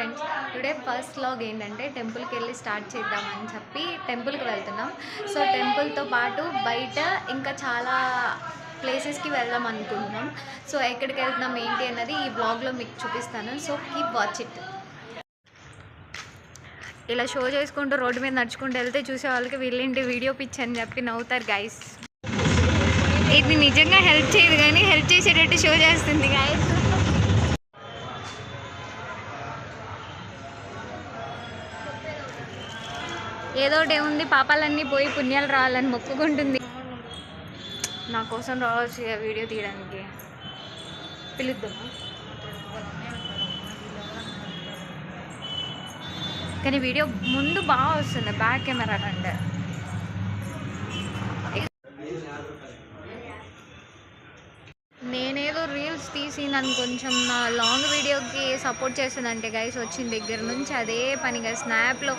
Friends today first log ఏంటంటే టెంపుల్కి వెళ్ళి స్టార్ట్ చేద్దామని చెప్పి టెంపుల్కి వెళ్తున్నాం. సో టెంపుల్తో పాటు బయట ఇంకా చాలా ప్లేసెస్కి వెళ్దాం అనుకుంటున్నాం. సో ఎక్కడికి వెళ్తున్నాం ఏంటి అన్నది ఈ బ్లాగ్లో మీకు చూపిస్తాను. So keep watch it. ఇలా షో చేసుకుంటూ రోడ్డు మీద నడుచుకుంటూ వెళ్తే చూసే వాళ్ళకి వీళ్ళేంటి వీడియో పిచ్ అని చెప్పి నవ్వుతారు గైస్ ఇది నిజంగా హెల్ప్ చేయదు కానీ హెల్ప్ చేసేటట్టు షో చేస్తుంది గైస్ ఏదో ఒకటి ఏముంది పాపాలన్నీ పోయి పుణ్యాలు రావాలని మొక్కుకుంటుంది. నా కోసం రావచ్చు వీడియో తీయడానికి పిలుద్దాము? కానీ వీడియో ముందు బాగా వస్తుంది బ్యాక్ కెమెరా కంటే. నన్ను కొంచెం నా లాంగ్ వీడియోకి సపోర్ట్ చేస్తుందంటే గైస్ వచ్చిన దగ్గర నుంచి అదే పనిగా స్నాప్లో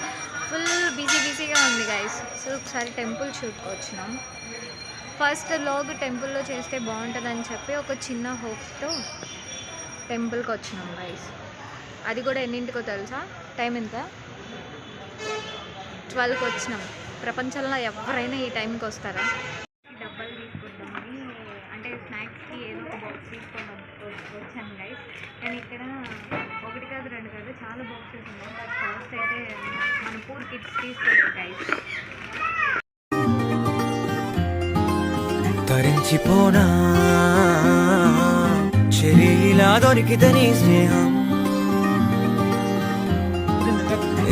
ఫుల్ బిజీ బిజీగా ఉంది గైస్ సో ఒకసారి టెంపుల్ షూట్కి వచ్చినాం. ఫస్ట్ లాగ్ టెంపుల్లో చేస్తే బాగుంటుందని చెప్పి ఒక చిన్న హోప్తో టెంపుల్కి వచ్చినాం గైస్ అది కూడా ఎన్నింటికో తెలుసా? టైం ఎంత? ట్వెల్వ్కి వచ్చినాం. ప్రపంచంలో ఎవరైనా ఈ టైంకి వస్తారా డబ్బాలు తీసుకుంటామని అంటే స్నాక్స్కి ఏదో ఒక బాక్స్ తీసుకొని వ- వచ్చాను గైస్ కానీ ఇక్కడ ఒకటి కాదు రెండు కాదు చాలా బాక్సెస్ ఉన్నాయి. బట్ ఫస్ట్ అయితే మన పూర్ కిడ్స్ తీసుకోలేదు గైస్ తరించిపోనా? చెరిలా దొరికితే నీ స్నేహం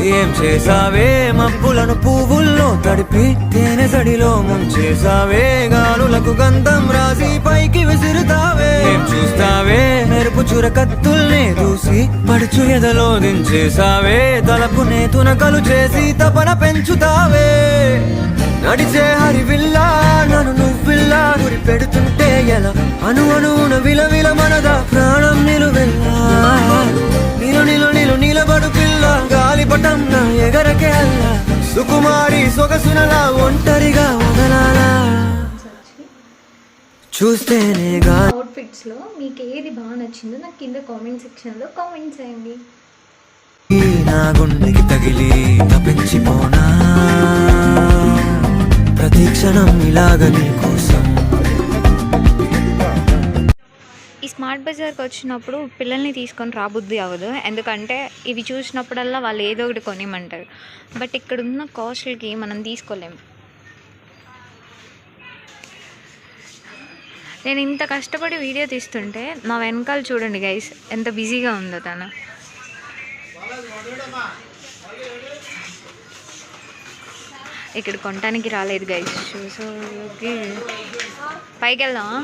ఏం చేసావే మబ్బులను పువ్వుల్లో తడిపి తేనె సడిలో ముంచేసావే గాలులకు గంధం రాసి పైకి విసురుతావే? ఏం చూస్తావే? మెరుపు చురకత్తుల్నే దూసి పడుచు ఎదలో దించేసావే తలపు నేతునకలు చేసి తపన పెంచుతావే? నడిచే హరివిల్లా నన్ను నువ్విల్లా గురి పెడుతుంటే ఎలా? అను అనువున విలవిల మనద ప్రాణం నిలువెల్లా? నిలు నిలు నిలు నిలబడు పిల్ల గాలిపటం నా ఎగరకే అల్ల? సుకుమారి సొగసునలా ఒంటరిగా వదలాలా? చూస్తేనేగా అవుట్ఫిట్స్లో మీకు ఏది బాగా నచ్చిందో నాకు కింద కామెంట్ సెక్షన్లో కామెంట్ చేయండి. నా గుండెకి తగిలి తప్పించిపోనా? ఈ స్మార్ట్ బజార్కి వచ్చినప్పుడు పిల్లల్ని తీసుకొని రాబుద్ది అవ్వదు. ఎందుకంటే ఇవి చూసినప్పుడల్లా వాళ్ళు ఏదో ఒకటి కొనిమంటారు. బట్ ఇక్కడ ఉన్న కాస్ట్లకి మనం తీసుకోలేము నేను ఇంత కష్టపడి వీడియో తీస్తుంటే నా వెనకాల చూడండి గైస్ ఎంత బిజీగా ఉందో తను. ఇక్కడ కొనడానికి రాలేదు గైస్ షూస్ పైకి వెళ్దామా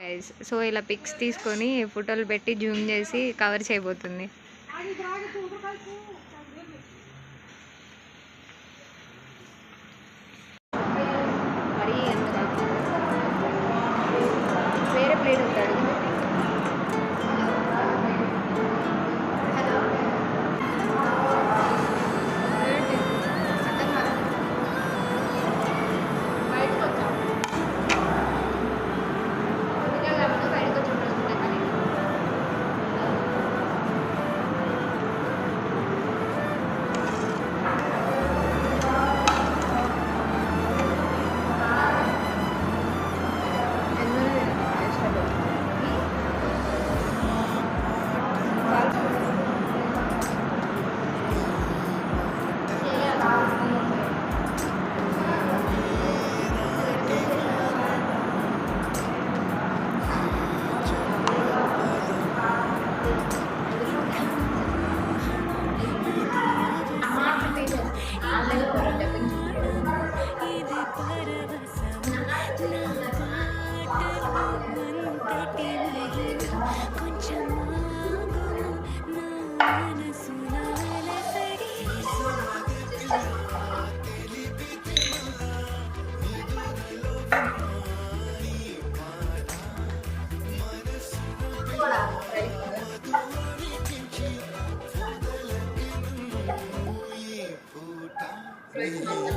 గైస్ సో ఇలా పిక్స్ తీసుకొని ఫోటోలు పెట్టి జూమ్ చేసి కవర్ చేయబోతుంది. Hasta la. পারি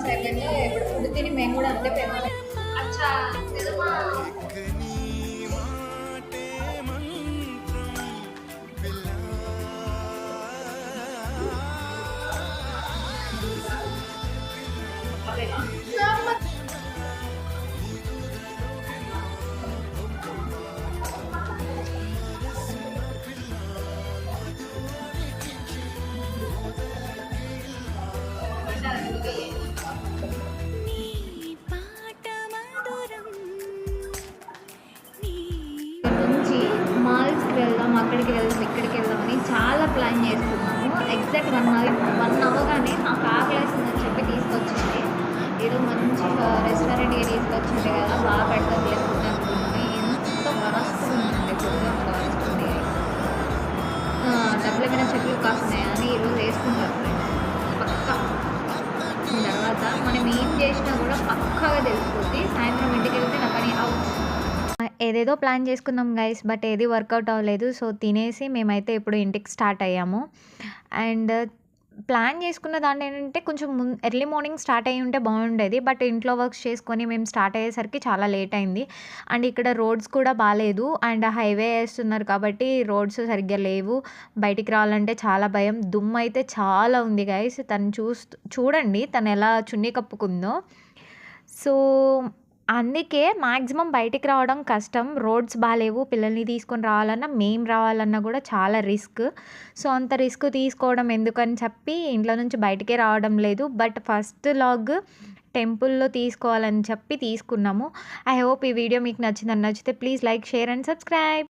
ఎలా ఫేమస్ అయిపోయిందో ఇప్పుడు ఫుడ్ తిని మేము కూడా అంతే ఫేమస్ అక్కడికి వెళ్దాం ఇక్కడికి వెళ్దాం అని చాలా ప్లాన్ చేసుకున్నాము ఎగ్జాక్ట్ వన్ అవర్ వన్ అవగానే నాకు ఆకలేసిందని చెప్పి తీసుకొచ్చింది. ఏదో మంచి రెస్టారెంట్కి తీసుకొచ్చింది కదా బాగా పెడతాం లేకుండా అనుకున్నాను ఎంత వరస్ట్ ఉందండి ఫుడ్ అంత వరస్ట్ ఉంది ఆ, చెట్లు కాస్తున్నాయి అని ఈరోజు వేసుకుంటారు పక్కా. తర్వాత మనం ఏం చేసినా కూడా పక్కాగా తెలిసిపోద్ది. సాయంత్రం ఇంటికి వెళ్తే ఏదేదో ప్లాన్ చేసుకున్నాం గైస్ బట్ ఏది వర్కౌట్ అవ్వలేదు. సో తినేసి మేమైతే ఇప్పుడు ఇంటికి స్టార్ట్ అయ్యాము. అండ్ ప్లాన్ చేసుకున్న దాన్ని ఏంటంటే కొంచెం ముందు ఎర్లీ మార్నింగ్ స్టార్ట్ అయ్యి ఉంటే బాగుండేది. బట్ ఇంట్లో వర్క్స్ చేసుకొని మేము స్టార్ట్ అయ్యేసరికి చాలా లేట్ అయింది. అండ్ ఇక్కడ రోడ్స్ కూడా బాగాలేదు. అండ్ హైవే వేస్తున్నారు కాబట్టి రోడ్స్ సరిగ్గా లేవు. బయటికి రావాలంటే చాలా భయం. దుమ్ము అయితే చాలా ఉంది గైస్ తను చూస్తూ చూడండి తను ఎలా చున్నీ కప్పుకుందో. సో అందుకే మ్యాక్సిమం బయటికి రావడం కష్టం. రోడ్స్ బాగాలేవు పిల్లల్ని తీసుకొని రావాలన్నా మేము రావాలన్నా కూడా చాలా రిస్క్. సో అంత రిస్క్ తీసుకోవడం ఎందుకని చెప్పి ఇంట్లో నుంచి బయటికే రావడం లేదు. బట్ ఫస్ట్ లాగ్ టెంపుల్లో తీసుకోవాలని చెప్పి తీసుకున్నాము. ఐ హోప్ ఈ వీడియో మీకు నచ్చిందని నచ్చితే please like share and subscribe.